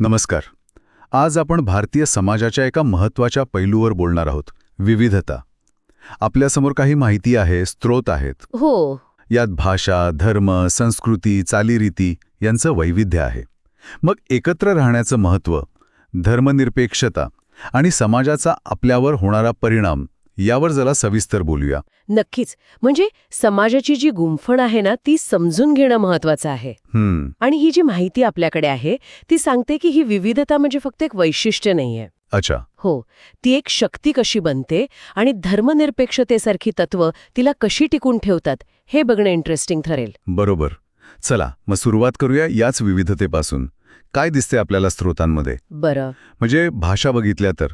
नमस्कार. आज आपण भारतीय समाजाच्या एका महत्त्वाच्या पैलूवर बोलणार आहोत विविधता. आपल्यासमोर काही माहिती आहे स्त्रोत आहेत. हो. यात भाषा धर्म संस्कृती चालीरीती यांचं वैविध्य आहे. मग एकत्र राहण्याचं महत्त्व धर्मनिरपेक्षता आणि समाजाचा आपल्यावर होणारा परिणाम यावर जरा सविस्तर बोलूया. नक्कीच. म्हणजे समाजाची जी गुंफण आहे ना ती समजून घेणं महत्वाचं आहे. हम्म. आणि ही जी माहिती आपल्याकडे आहे ती सांगते की ही विविधता म्हणजे फक्त एक वैशिष्ट्य नाहीये. अच्छा. हो. ती एक शक्ती कशी बनते आणि धर्मनिरपेक्षतेसारखी तत्व तिला कशी टिकून ठेवतात हे बघणं इंटरेस्टिंग ठरेल. बरोबर. चला मग सुरुवात करूया याच विविधतेपासून. काय दिसते आपल्याला स्त्रोतांमध्ये बरं. म्हणजे भाषा बघितल्या तर.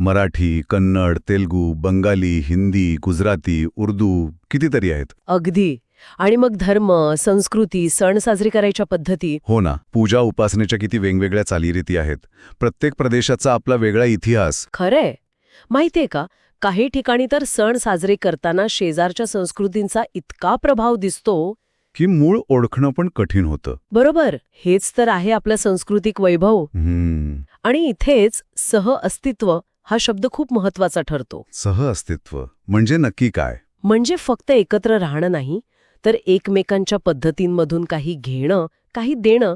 मराठी कन्नड तेलगू बंगाली हिंदी गुजराती उर्दू कितीतरी आहेत. अगदी. आणि मग धर्म संस्कृती सण साजरी करायच्या पद्धती? हो ना. पूजा उपासनेच्या किती वेगवेगळ्या चालीरीती आहेत. प्रत्येक प्रदेशाचा आपला वेगळा इतिहास. खरंय. माहितीये का? काही ठिकाणी तर सण साजरे करताना शेजारच्या संस्कृतींचा इतका प्रभाव दिसतो. की मूळ ओळखणं पण कठीण होतं. बरोबर. हेच तर आहे आपलं सांस्कृतिक वैभव. आणि इथेच सह अस्तित्व हा शब्द खूप महत्त्वाचा ठरतो. सहअस्तित्व म्हणजे नक्की काय? म्हणजे फक्त एकत्र राहणं नाही तर एकमेकांच्या पद्धतींमधून काही घेणं काही देणं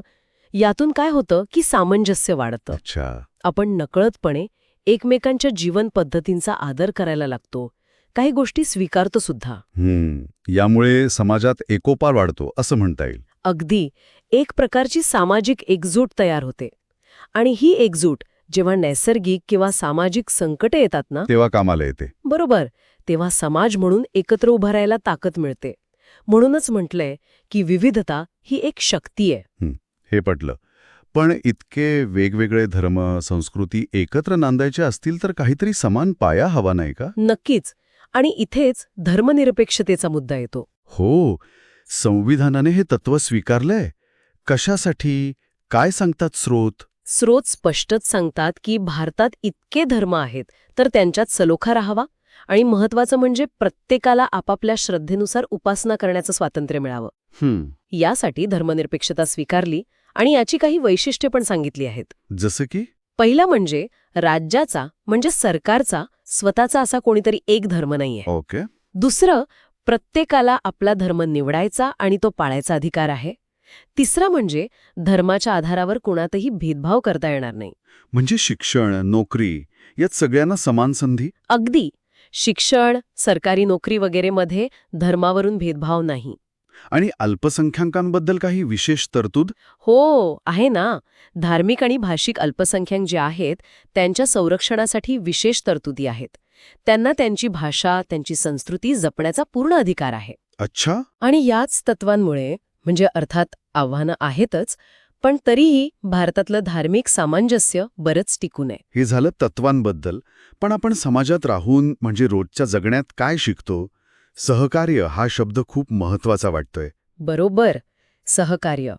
यातून काय होतं की सामंजस्य वाढतं. अच्छा. आपण नकळतपणे एकमेकांच्या जीवन पद्धतींचा आदर करायला लागतो. काही गोष्टी स्वीकारतो सुद्धा. हम्म. यामुळे समाजात एकोपा वाढतो असं म्हणता येईल. अगदी. एक प्रकारची सामाजिक एकजूट तयार होते. आणि ही एकजूट जेव्हा नैसर्गिक किंवा सामाजिक संकटे येतात ना? तेव्हा कामाला येते. बरोबर. तेव्हा समाज म्हणून एकत्र उभं राहायला ताकद मिळते. म्हणूनच म्हटलंय की विविधता ही एक शक्ती आहे. हे. पटलं. पण इतके वेगवेगळे धर्म संस्कृती एकत्र नांदायचे असतील तर काहीतरी समान पाया हवा नाही का? नक्कीच. आणि इथेच धर्मनिरपेक्षतेचा मुद्दा येतो. हो. संविधानाने हे तत्व स्वीकारलंय. कशासाठी? काय सांगतात स्रोत? स्रोत स्पष्टच सांगतात की भारतात इतके धर्म आहेत तर त्यांच्यात सलोखा राहावा आणि महत्वाचं म्हणजे प्रत्येकाला आपापल्या श्रद्धेनुसार उपासना करण्याचं स्वातंत्र्य मिळावं. हम्म यासाठी धर्मनिरपेक्षता स्वीकारली आणि याची काही वैशिष्ट्ये पण सांगितली आहेत. जसं की? पहिलं म्हणजे राज्याचा म्हणजे सरकारचा स्वतःचा असा कोणीतरी एक धर्म नाहीये. ओके. दुसरं प्रत्येकाला आपला धर्म निवडायचा आणि तो पाळायचा अधिकार आहे. तिसरं म्हणजे धर्माच्या आधारावर कुणातही भेदभाव करता येणार नाही. म्हणजे शिक्षण नोकरी यात सगळ्यांना समान संधी? अगदी. शिक्षण सरकारी नोकरी वगैरे मध्ये धर्मावरून भेदभाव नाही. आणि अल्पसंख्याकांबद्दल काही विशेष तरतूद? हो आहे ना. धार्मिक आणि भाषिक अल्पसंख्याक जे आहेत त्यांच्या संरक्षणासाठी विशेष तरतुदी आहेत. त्यांना त्यांची भाषा त्यांची संस्कृती जपण्याचा पूर्ण अधिकार आहे. अच्छा. आणि याच तत्वांमुळे म्हणजे अर्थात आव्हानं आहेतच पण तरीही भारतातलं धार्मिक सामंजस्य बरंच टिकून आहे हे झालं तत्वांबद्दल पण आपण समाजात राहून म्हणजे रोजच्या जगण्यात काय शिकतो? सहकार्य हा शब्द खूप महत्त्वाचा वाटतोय. बरोबर सहकार्य.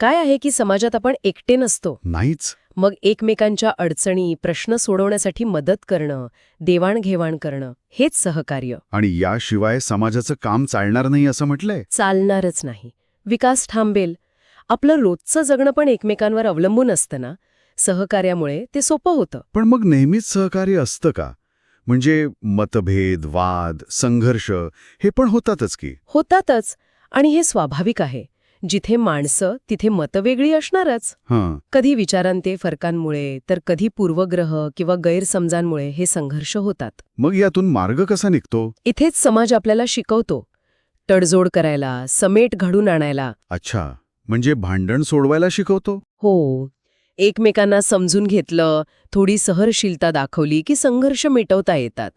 काय आहे की समाजात आपण एकटे नसतो. नाहीच. मग एकमेकांच्या अडचणी प्रश्न सोडवण्यासाठी मदत करणं देवाणघेवाण करणं हेच सहकार्य. आणि याशिवाय समाजाचं काम चालणार नाही असं म्हटलंय? चालणारच नाही. विकास थांबेल आपलं रोजचं जगणं पण एकमेकांवर अवलंबून असतं ना? सहकार्यामुळे ते सोपं होतं. पण मग नेहमीच सहकार्य असतं का? म्हणजे मतभेद वाद संघर्ष हे पण होतातच की? होतातच. आणि हे स्वाभाविक आहे. जिथे माणसं तिथे मतं वेगळी असणारच. कधी विचारांते फरकांमुळे तर कधी पूर्वग्रह किंवा गैरसमजांमुळे हे संघर्ष होतात. मग यातून मार्ग कसा निघतो? इथेच समाज आपल्याला शिकवतो. तडजोड करायला समेट घडून आणायला. अच्छा म्हणजे भांडण सोडवायला शिकवतो? हो. एकमेकांना समजून घेतलं थोडी सहनशीलता दाखवली की संघर्ष मिटवता येतात.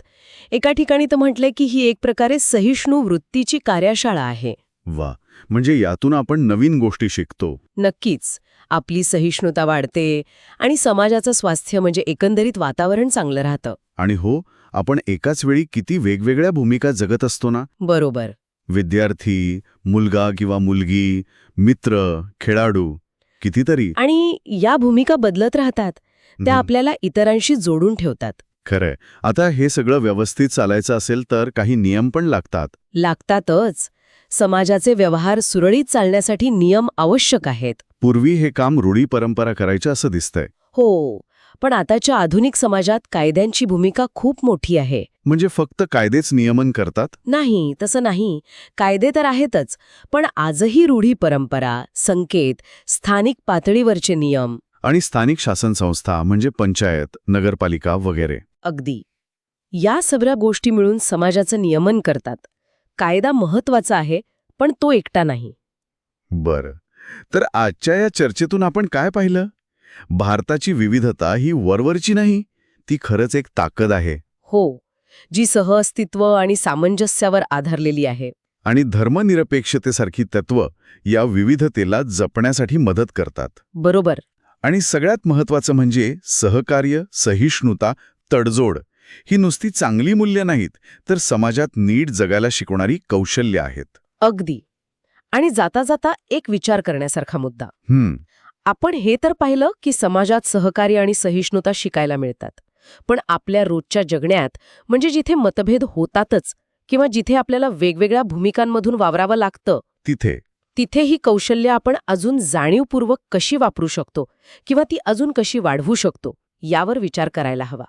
एका ठिकाणी तर म्हटलंय की ही एक प्रकारे सहिष्णू वृत्तीची कार्यशाळा आहे. वा म्हणजे यातून आपण नवीन गोष्टी शिकतो. नक्कीच. आपली सहिष्णुता वाढते आणि समाजाचं स्वास्थ्य म्हणजे एकंदरीत वातावरण चांगलं राहतं. आणि हो आपण एकाच वेळी किती वेगवेगळ्या भूमिका जगत असतो ना? बरोबर. विद्यार्थी मुलगा किंवा मुलगी मित्र खेळाडू कितीतरी. आणि या भूमिका बदलत राहतात. त्या आपल्याला इतरांशी जोडून ठेवतात. खरंय. आता हे सगळं व्यवस्थित चालायचं असेल तर काही नियम पण लागतात. लागतातच. समाजाचे व्यवहार सुरळीत चालण्यासाठी नियम आवश्यक आहेत. पूर्वी हे काम रूढी परंपरा करायचं असं दिसतंय. हो. पण आताच्या आधुनिक समाजात कायद्यांची भूमिका खूप मोठी आहे. म्हणजे फक्त कायदेच नियमन करतात? नाही तसं नाही. कायदे तर आहेतच पण आजही रूढी परंपरा संकेत स्थानिक पातळीवरचे नियम. आणि स्थानिक शासन संस्था म्हणजे पंचायत नगरपालिका वगैरे. अगदी. या सगळ्या गोष्टी मिळून समाजाचं नियमन करतात. कायदा महत्त्वाचा आहे पण तो एकटा नाही. बरं. तर आजच्या या चर्चेतून आपण काय पाहिलं? भारताची विविधता ही वरवरची नाही ती खरंच एक ताकद आहे. हो जी सहअस्तित्व आणि सामंजस्यावर आधारलेली आहे. आणि धर्मनिरपेक्षतेसारखी तत्व या विविधतेला जपण्यासाठी मदत करतात. बरोबर. आणि सगळ्यात महत्वाचं म्हणजे सहकार्य सहिष्णुता तडजोड ही नुसती चांगली मूल्य नाहीत तर समाजात नीट जगायला शिकवणारी कौशल्य आहेत. अगदी. आणि जाता जाता एक विचार करण्यासारखा मुद्दा. हम्म. आपण हे तर पाहिलं की समाजात सहकार्य आणि सहिष्णुता शिकायला मिळतात. पण आपल्या रोजच्या जगण्यात म्हणजे जिथे मतभेद होतातच किंवा जिथे आपल्याला वेगवेगळ्या भूमिकांमधून वावरावं लागतं तिथे. तिथे ही कौशल्य आपण अजून जाणीवपूर्वक कशी वापरू शकतो किंवा ती अजून कशी वाढवू शकतो यावर विचार करायला हवा.